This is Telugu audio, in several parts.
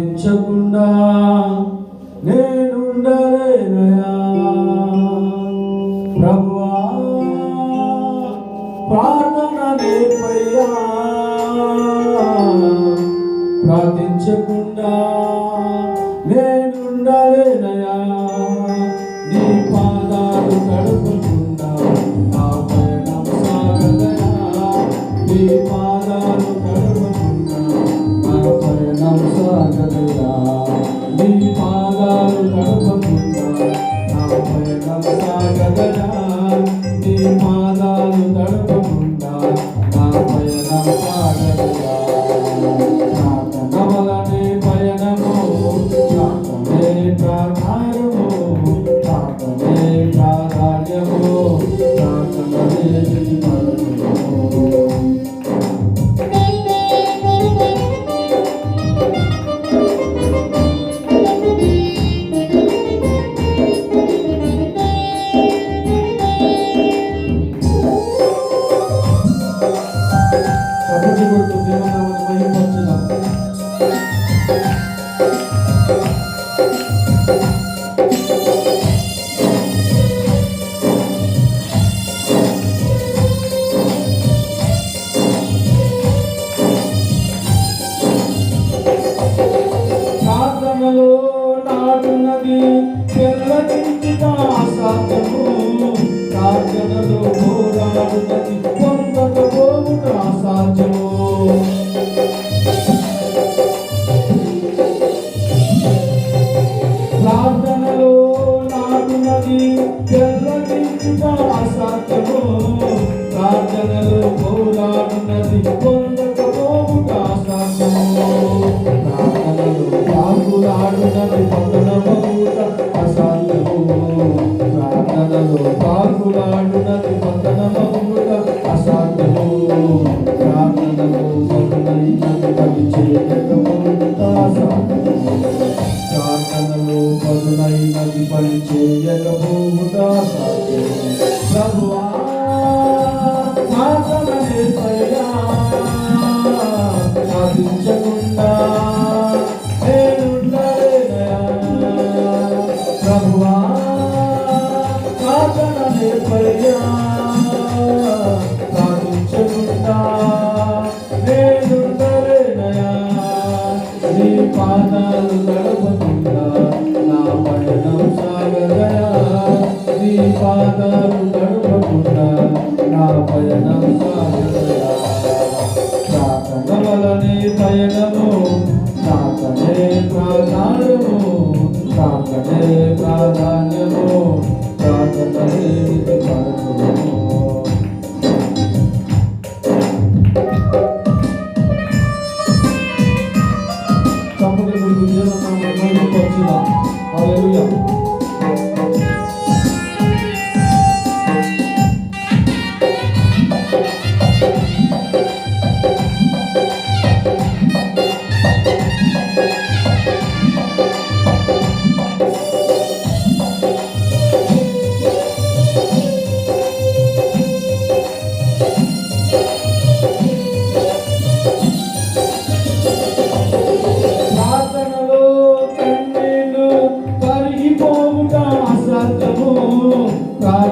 ప్రార్థించకుండా నేనుండలేనయా. ప్రభువా ప్రార్థన నేపయ్యా ప్రార్థించకుండా నేనుండలేనయా. గట్టి కొడుతూ దేవనామాన్ని మహిమపరుచుదాం చేయకపోవుట సాధ్యం. ప్రభువా సాధన సాగవలని పయనము సాగనే ప్రధానము సాగనే ప్రాధాన్యము సాగనే Hallelujah.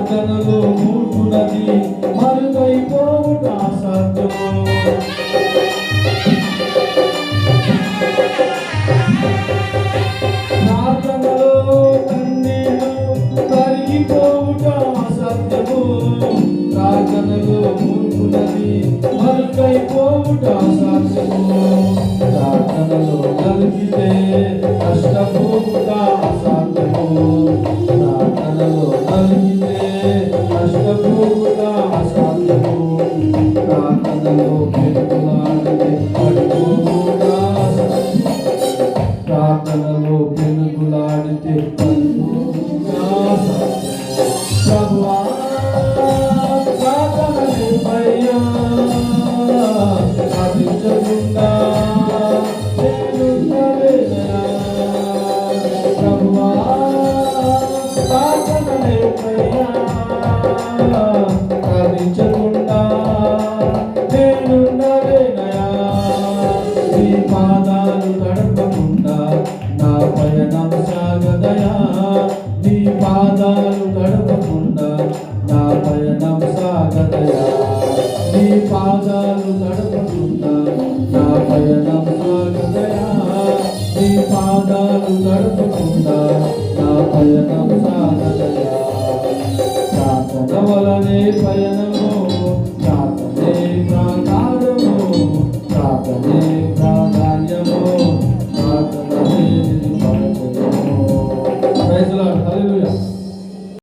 ప్రార్థనలో కూడునది మరుదైపోవుట అసాధ్యము. ప్రార్థనలో కన్నీలు కరిగిపోవుట అసాధ్యము. ప్రార్థనలో కూడునది మరుదైపోవుట అసాధ్యము. ప్రార్థనలో కలిగితే singular de ter పాదాలు గడపకుండా నా పయనం సాగతయా నీ పాదాలు గడపకుండా నా పయనం సాగతయా నీ పాదాలు గడపకుండా నా పయనం సాగతయా ప్రార్థన వలనే పయనము